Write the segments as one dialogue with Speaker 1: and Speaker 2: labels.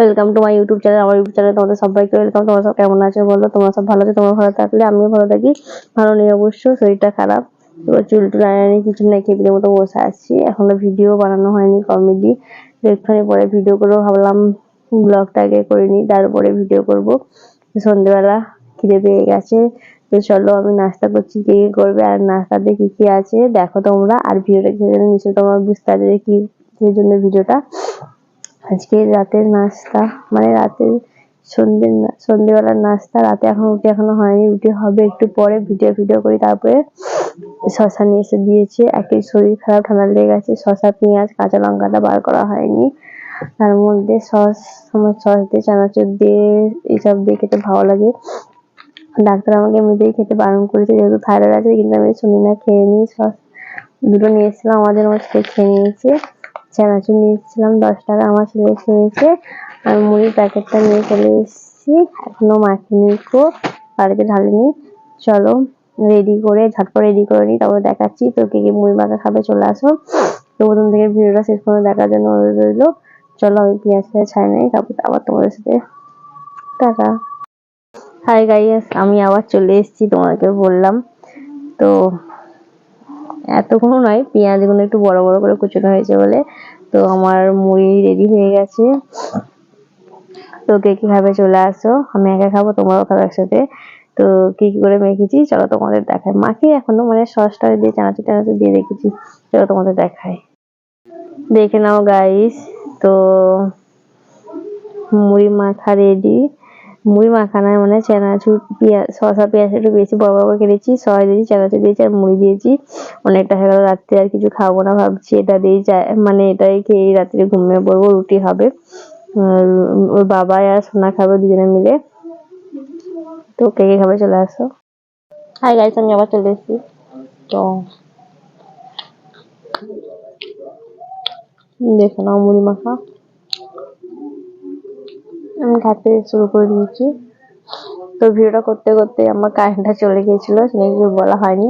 Speaker 1: Welcome to my YouTube channel আমার YouTube চ্যানেলে তোমাদের সবাইকে ওয়েলকাম তোমরা সব কেমন আছো বলো? তোমরা সব ভালো আছো? তোমরা ভালো থাকলে আমিও ভালো থাকি। ভালো নেই অবশ্য, শরীরটা খারাপ। এবার চুল টুল আনি কিছু না খেয়ে মতো বসে আছি। এখনও ভিডিও বানানো হয়নি কমেডি একটুখানি পরে ভিডিও করব, ভাবলাম ব্লগটা আগে করে নিই, তারপরে ভিডিও করব। সন্ধ্যেবেলা খিদে পেয়ে গেছে, তো চলো আমি নাস্তা করছি, কে কে করবে আর নাস্তাতে কি কি আছে, দেখো তোমরা। আর ভিডিওটা খেয়ে নিশ্চয়ই তোমরা বুঝতে পারবে কি জন্য ভিডিওটা আজকে রাতের নাস্তা মানে রাতের সন্ধ্যের না- সন্ধ্যেবেলার নাস্তা, রাতে এখন রুটি এখনও হয়নি, রুটি হবে একটু পরে, ভিডিও ভিডিও করি, তারপরে শশা নিয়ে এসে দিয়েছে। একই শরীর খারাপ, ঠান্ডা লেগে গেছে শশা পেঁয়াজ, কাঁচা লঙ্কাটা বার করা হয়নি। তার মধ্যে সস, আমার সস দিয়ে, চানাচুর দিয়ে এইসব দিয়ে খেতে ভালো লাগে। ডাক্তার আমাকে এমনিতেই খেতে বারণ করেছে, যেহেতু থাইরয়েড আছে, কিন্তু আমি শুনি না, খেয়ে নিই, সস দুটো নিয়ে এসেছিলাম, আমাদের আমার খেয়ে নিয়েছে। চানাচুর নিয়ে এসেছিলাম দশ টাকা আমার ছেলে খেয়েছে আর মুড়ির প্যাকেটটা নিয়ে চলে এসেছি। এখনও মাখিনি কো বাড়িতে ঢালিনি চলো রেডি করে, ঝটপট রেডি করে নিই, তারপর দেখাচ্ছি। তো কে কে মুড়ি মাখা খাবে চলে আসো। তো প্রথম থেকে ভিডিওটা শেষ পর্যন্ত দেখার জন্য রইল। চলো, আমি পেঁয়াজ পেঁয়াজ ছাই নাই, তারপর আবার তোমাদের সাথে। টাটা। হাই গাইস আমি আবার চলে এসেছি তোমাকে বললাম। তো এতক্ষণ নয়, পেঁয়াজগুলো একটু বড় বড় করে কুচনো হয়েছে বলে। তো আমার মুড়ি রেডি হয়ে গেছে। তো কে কি খাবে চলে আসো? আমি একা খাব, তোমরাও খাবে একসাথে। তো কি কি করে মেখেছি? চলো তোমাদের দেখাই। মাখি এখনও মানে সসটা দিয়ে, চানাচুর টানাচুর দিয়ে রেখেছি। চলো তোমাদের দেখাই। দেখে নাও গাইস তো মুড়ি মাখা রেডি মুড়ি মাখা নয় মানে চানাচুর পেঁয়াজ, শসা, পেঁয়াজ একটু বেশি বড় বড় করে কেটেছি সবাই দিয়েছি চানাচুর দিয়েছি আর মুড়ি দিয়েছি। অনেকটা হয়ে গেল রাত্রে আর কিছু খাব না, ভাবছি এটা দিয়েই মানে এটাই খেয়ে রাত্রে ঘুমিয়ে পড়ব, রুটি হবে। ওর বাবা আর সোনা খাবে দুজনে মিলে। তো কে কে খাবে চলে আসো। হাই গাইস আমি আবার চলে এসেছি। তো দেখো নাও মুড়ি মাখা। আমি খাতে শুরু করে দিয়েছি। তো ভিডিওটা করতে করতে আমার কারেন্টটা চলে গিয়েছিল, সেটা কিছু বলা হয়নি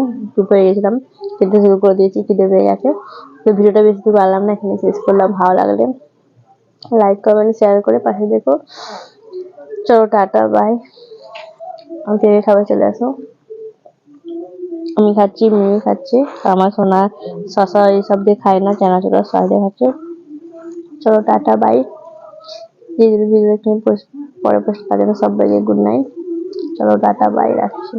Speaker 1: হয়ে গেছিলাম খেতে শুরু করে দিয়েছি, খিদে পেয়ে গেছে। তো ভিডিওটা বেশি দূর পারলাম না, এখানে শেষ করলাম, ভালো লাগলে লাইক কমেন্ট শেয়ার করে পাশে দেখো। চলো, টাটা বাই আমি কে কে খাবার চলে আসো আমি খাচ্ছি, মিমি খাচ্ছে, আমার সোনা, শশা এইসব দিয়ে খায় না চানাচুর সস দিয়ে খাচ্ছে। চলো, টাটা বাই ভিডিও ভিডিও পরে পোস্ট জন্য সবাইকে গুড নাইট চলো টাটা বাই রাখছি।